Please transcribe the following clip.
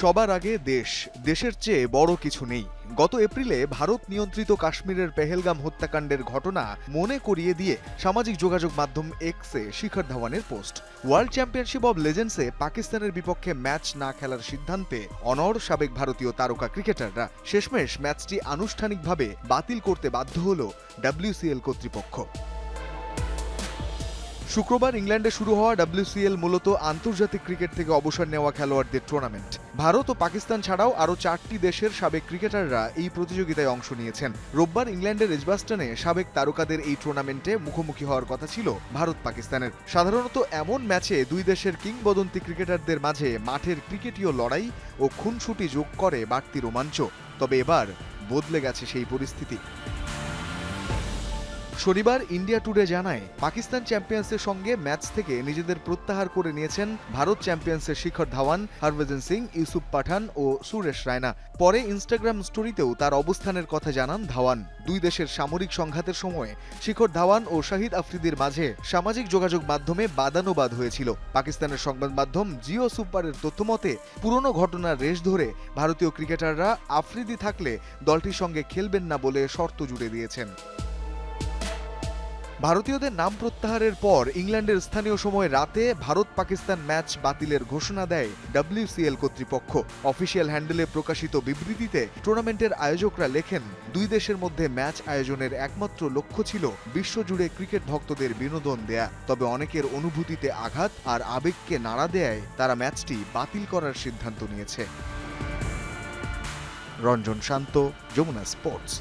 সবার আগে দেশ, দেশের চেয়ে বড় কিছু নেই। গত এপ্রিলে ভারত নিয়ন্ত্রিত কাশ্মীরের পেহেলগাম হত্যাকাণ্ডের ঘটনা মনে করিয়ে দিয়ে সামাজিক যোগাযোগ মাধ্যম এক্সে শিখর ধাওয়ানের পোস্ট। ওয়ার্ল্ড চ্যাম্পিয়নশিপ অব লেজেন্ডসে পাকিস্তানের বিপক্ষে ম্যাচ না খেলার সিদ্ধান্তে অনড় সাবেক ভারতীয় তারকা ক্রিকেটাররা শেষমেশ ম্যাচটি আনুষ্ঠানিকভাবে বাতিল করতে বাধ্য হল ডাব্লিউসিএল কর্তৃপক্ষ। শুক্রবার ইংল্যান্ডে শুরু হওয়া ডাব্লিউসিএল মূলত আন্তর্জাতিক ক্রিকেট থেকে অবসর নেওয়া খেলোয়াড়দের টুর্নামেন্ট ভারত ও পাকিস্তান ছাড়াও আরও চারটি দেশের সাবেক ক্রিকেটাররা এই প্রতিযোগিতায় অংশ নিয়েছেন। রোববার ইংল্যান্ডের এজবাস্টনে সাবেক তারকাদের এই টুর্নামেন্টে মুখোমুখি হওয়ার কথা ছিল ভারত পাকিস্তানের সাধারণত এমন ম্যাচে দুই দেশের কিংবদন্তি ক্রিকেটারদের মাঝে মাঠের ক্রিকেটীয় লড়াই ও খুনসুটি যোগ করে বাড়তি রোমাঞ্চ। তবে এবার বদলে গেছে সেই পরিস্থিতি। শনিবার ইন্ডিয়া টুডে জানায়, পাকিস্তান চ্যাম্পিয়ন্সের সঙ্গে ম্যাচ থেকে নিজেদের প্রত্যাহার করে নিয়েছেন ভারত চ্যাম্পিয়ন্সের শিখর ধাওয়ান, হরভজন সিং, ইউসুফ পাঠান ও সুরেশ রায়না। পরে ইনস্টাগ্রাম স্টোরিতেও তার অবস্থানের কথা জানান ধাওয়ান। দুই দেশের সামরিক সংঘাতের সময় শিখর ধাওয়ান ও শাহিদ আফ্রিদির মাঝে সামাজিক যোগাযোগ মাধ্যমে বাদানুবাদ হয়েছিল। পাকিস্তানের সংবাদ মাধ্যম জিও সুপারের তথ্যমতে, পুরনো ঘটনার রেশ ধরে ভারতীয় ক্রিকেটাররা আফ্রিদি থাকলে দলটির সঙ্গে খেলবেন না বলে শর্ত জুড়ে দিয়েছেন। ভারতীয়দের নাম প্রত্যাহারের পর ইংল্যান্ডের স্থানীয় সময় রাতে ভারত পাকিস্তান ম্যাচ বাতিলের ঘোষণা দেয় ডাব্লিউসিএল কর্তৃপক্ষ। অফিসিয়াল হ্যান্ডেলে প্রকাশিত বিবৃতিতে টুর্নামেন্টের আয়োজকরা লেখেন, দুই দেশের মধ্যে ম্যাচ আয়োজনের একমাত্র লক্ষ্য ছিল বিশ্বজুড়ে ক্রিকেট ভক্তদের বিনোদন দেয়া। তবে অনেকের অনুভূতিতে আঘাত আর আবেগকে নাড়া দেয় তারা ম্যাচটি বাতিল করার সিদ্ধান্ত নিয়েছে। রঞ্জন শান্ত, যমুনা স্পোর্টস।